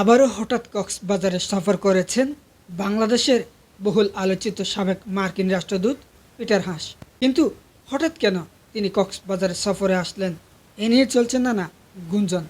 আবারও হঠাৎ কক্সবাজারে সফর করেছেন বাংলাদেশের বহুল আলোচিত সাবেক মার্কিন রাষ্ট্রদূত পিটার হাস। কিন্তু হঠাৎ কেন তিনি কক্সবাজারে সফরে আসলেন, এ নিয়ে চলছে নানা গুঞ্জন।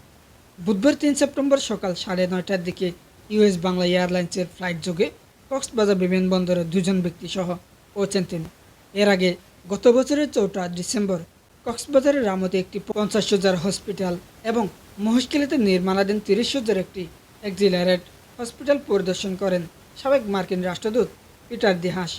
বুধবার তিন সেপ্টেম্বর সকাল সাড়ে নয়টার দিকে ইউএস বাংলা এয়ারলাইন্সের ফ্লাইট যোগে কক্সবাজার বিমানবন্দরে দুজন ব্যক্তি সহ পৌঁছেন তিনি। এর আগে গত বছরের চৌঠা ডিসেম্বর কক্সবাজারের রামতে একটি পঞ্চাশ হাজার হসপিটাল এবং মহেশখালীতে নির্মাণাধীন তিরিশ হাজার একটি এক্সিলারেট হসপিটাল পরিদর্শন করেন সাবেক মার্কিন রাষ্ট্রদূত পিটার দিহাস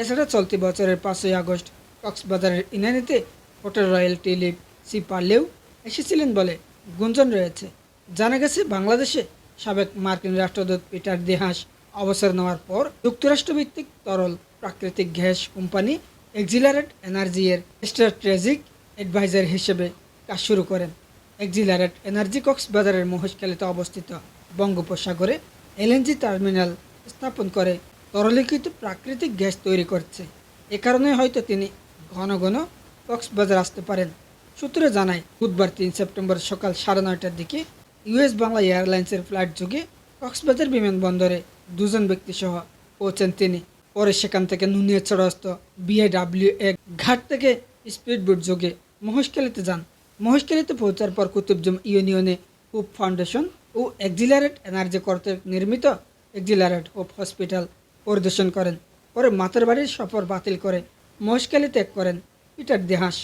এছাড়া চলতি বছরের পাঁচই আগস্ট কক্সবাজারের ইনানিতে হোটেল রয়্যাল টিলিপ সি পারলেও এসেছিলেন বলে গুঞ্জন রয়েছে। জানা গেছে, বাংলাদেশে সাবেক মার্কিন রাষ্ট্রদূত পিটার দিহাস অবসর নেওয়ার পর যুক্তরাষ্ট্রভিত্তিক তরল প্রাকৃতিক গ্যাস কোম্পানি এক্সিলারেট এনার্জি এর স্ট্র্যাটেজিক অ্যাডভাইজার হিসেবে কাজ শুরু করেন। এক্সিলারেট এনার্জি কক্সবাজারের মহেশখালীতে অবস্থিত। বঙ্গোপসাগরে এলএনজি টার্মিনাল স্থাপন করে তরলীকৃত প্রাকৃতিক গ্যাস তৈরি করছে। এ কারণে হয়তো তিনি ঘন ঘন কক্সবাজার আসতে পারেন। সূত্রে জানায়, বুধবার তিন সেপ্টেম্বর সকাল সাড়ে নয়টার দিকে ইউএস বাংলা এয়ারলাইন্সের ফ্লাইট যোগে কক্সবাজার বিমানবন্দরে দুজন ব্যক্তি সহ পৌঁছেন তিনি। পরে সেখান থেকে নুনিয়া নুনিয়াছড়াস্ত বিএডাব্লিউ এক ঘাট থেকে স্পিডবোট যোগে মহেশখালীতে যান। মহেশখালীতে পৌঁছার পর কুতুবজম ইউনিয়নে হোপ ফাউন্ডেশন ও এক্সিলারেট এনার্জি কর্তৃক নির্মিত এক্সিলারেট হোপ হসপিটাল পরিদর্শন করেন। পরে মাতার বাড়ির সফর বাতিল করে মহেশখালী ত্যাগ করেন। পিটার দেহাস